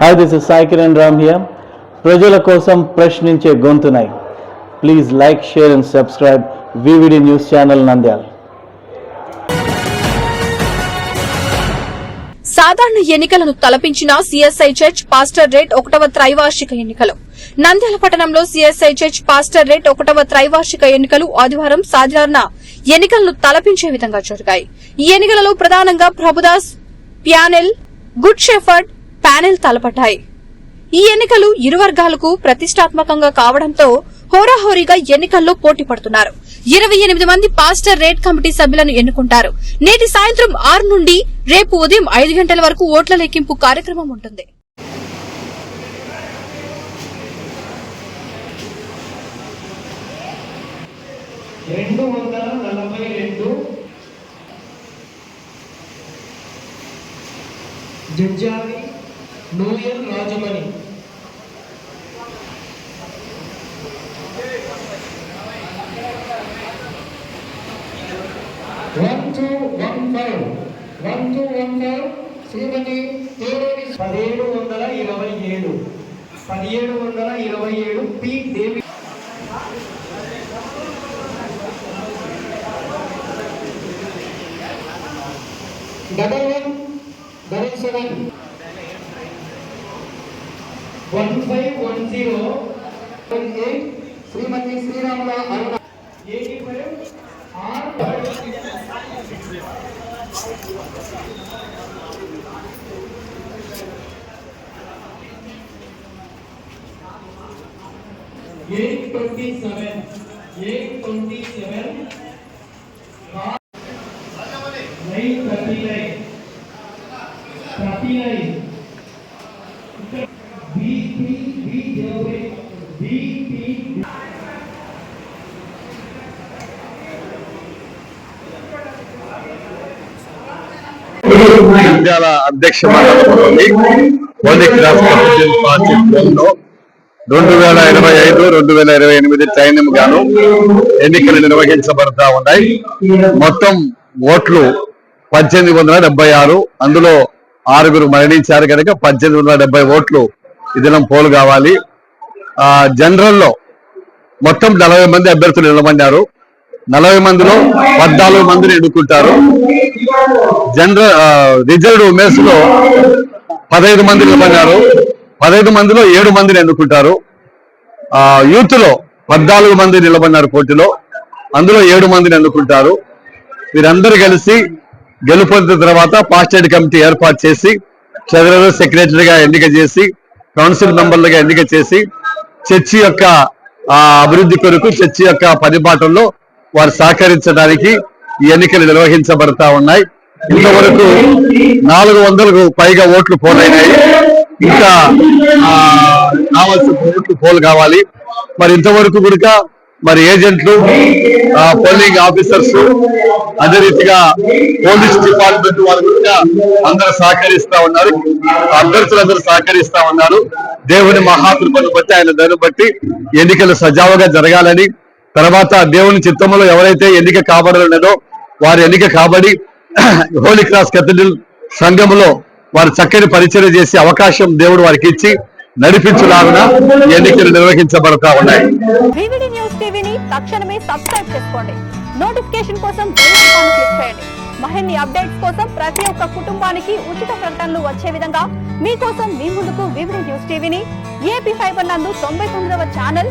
Hi this is Sai Kiran Ram here ప్రజల కోసం ప్రశ్నించే గొంతునై. Please like share and subscribe VVD news channel Nandyal సాధారణ ఎన్నికలను తలపించిన సిఎస్ఐ చర్చ్ పాస్టర్ రేట్ ఒకటవ త్రైవార్షిక ఎన్నికలు. నంద్యాల పట్టణంలో సిఎస్ఐ చర్చ్ పాస్టర్ రేట్ ఒకటవ త్రైవార్షిక ఎన్నికలు ఆదివారం సాధారణ ఎన్నికలను తలపించే విధంగా జరిగాయి. ఈ ఎన్నికలలో ప్రధానంగా Prabhudas panel good shepherd panel తలపడ్డాయి. ఈ ఎన్నికలు ఇరు వర్గాలకు ప్రతిష్టాత్మకంగా కావడంతో హోరాహోరీగా ఎన్నికల్లో పోటీ పడుతున్నారు. ఇరవై ఎనిమిది మంది పాస్టర్ రేట్ కమిటీ సభ్యులను ఎన్నుకుంటారు. నేటి సాయంత్రం ఆరు నుండి రేపు ఉదయం ఐదు గంటల వరకు ఓట్ల లెక్కింపు కార్యక్రమం ఉంటుంది. రెండు వందల నలభై రెండు జడ్జాలి నూయన్ Rajamani. One two one five. One two one five. Shrimati తేరేని పదిహేడు వందల ఇరవై ఏడు. పదిహేడు వందల ఇరవై ఏడు P Devi double one double seven. one five one zero one eight Srimathi Sriramula Aruna eighty five R eight twenty seven eight twenty seven nine thirty nine thirty nine Nandyal అధ్యక్ష party రెండు వేల ఇరవై ఐదు రెండు వేల ఇరవై ఎనిమిది training గాను ఎన్నికలు నిర్వహించబడతా ఉన్నాయి. మొత్తం ఓట్లు పద్దెనిమిది వందల డెబ్బై ఆరు అందులో ఆరుగురు మరణించారు కనుక పద్దెనిమిది వందల డెబ్బై ఓట్లు ఈ దినం పోలు కావాలి. ఆ జనరల్లో మొత్తం నలభై మంది అభ్యర్థులు నిలబడ్డారు. నలభై మందిలో పద్నాలుగు మందిని ఎన్నుకుంటారు. జనరల్ రిజర్వ్డ్ ఉమెన్స్లో పదహైదు మంది నిలబడ్డారు. పదహైదు మందిలో ఏడు మందిని ఎన్నుకుంటారు. ఆ యూత్లో పద్నాలుగు మంది నిలబడినారు పోటీలో. అందులో ఏడు మందిని ఎన్నుకుంటారు. వీరందరూ కలిసి గెలుపొందిన తర్వాత పాస్టేడ్ కమిటీ ఏర్పాటు చేసి ట్రెజరర్ సెక్రటరీగా ఎన్నిక చేసి కౌన్సిల్ మెంబర్లుగా ఎన్నిక చేసి చర్చి యొక్క ఆ, అభివృద్ధి కొరకు చర్చి యొక్క పనిబాటల్లో వారు సహకరించడానికి ఈ ఎన్నికలు నిర్వహించబడతా ఉన్నాయి. ఇంతవరకు నాలుగు వందలకు పైగా ఓట్లు పోలైనాయి. ఇంకా ఆ, కావాల్సిన ఓట్లు పోలు కావాలి. మరి ఇంతవరకు కూడా మరి ఏజెంట్లు పోలింగ్ ఆఫీసర్స్ అదే రీతిగా పోలీస్ డిపార్ట్మెంట్ వారు కూడా అందరూ సహకరిస్తా ఉన్నారు. అభ్యర్థులందరూ సహకరిస్తా ఉన్నారు. దేవుని మహాకృపను బట్టి ఆయన దాన్ని బట్టి ఎన్నికలు సజావుగా జరగాలని తర్వాత దేవుని చిత్తంలో ఎవరైతే ఎన్నిక కాబడలేదో వారు ఎన్నిక కాబడి హోలీ క్రాస్ కెథడ్రల్ సంఘములో వారు చక్కని పరిచయం చేసే అవకాశం దేవుడు వారికి ఇచ్చి నడిపించులాగున ఎన్నికలు నిర్వహించబడతా ఉన్నాయి. తక్షణమే సబ్స్క్రైబ్ చేసుకోండి. నోటిఫికేషన్ కోసం క్లిక్ చేయండి. మరిన్ని అప్డేట్స్ కోసం ప్రతి ఒక్క కుటుంబానికి ఉచిత ప్రకటనలు వచ్చే విధంగా మీకోసం మీ ముందుకు వివిడి న్యూస్ టీవీని ఏపీ ఫైబర్ నందు తొంభై తొమ్మిదవ ఛానల్